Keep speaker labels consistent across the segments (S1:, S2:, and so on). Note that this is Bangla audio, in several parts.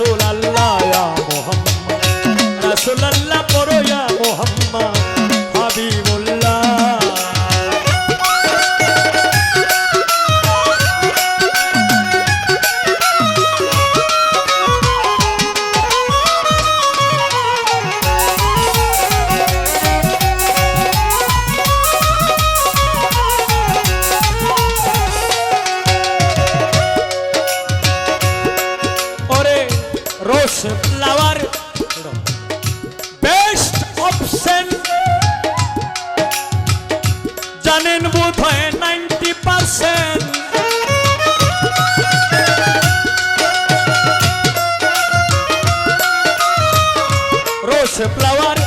S1: রসুল আল্লাহ rose flower best option জানেন বোধ হয় নাইনটি পার্সেন্ট রোজ ফ্লাওয়ার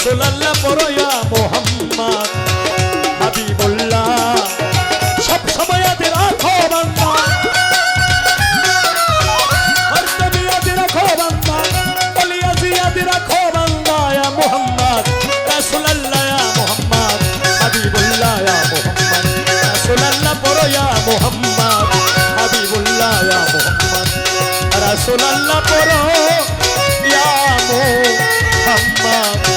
S1: রসুল্লাহ পরয়া মোহাম্মদ হাবিবুল্লাহ। সব সময় আদের রাখো বান্দা। তুমি আদি রাখো বান্দা। অলিয়া জি আদি রাখো বান্দা, ইয়া মোহাম্মদ। রসুল্লাহ ইয়া মোহাম্মদ। হাবিবুল্লাহ, ইয়া মোহাম্মদ। রসুল্লাহ পরয়া মোহাম্মদ। হাবিবুল্লাহ, ইয়া মোহাম্মদ। রসুল্লাহ পরয়া মোহাম্মদ।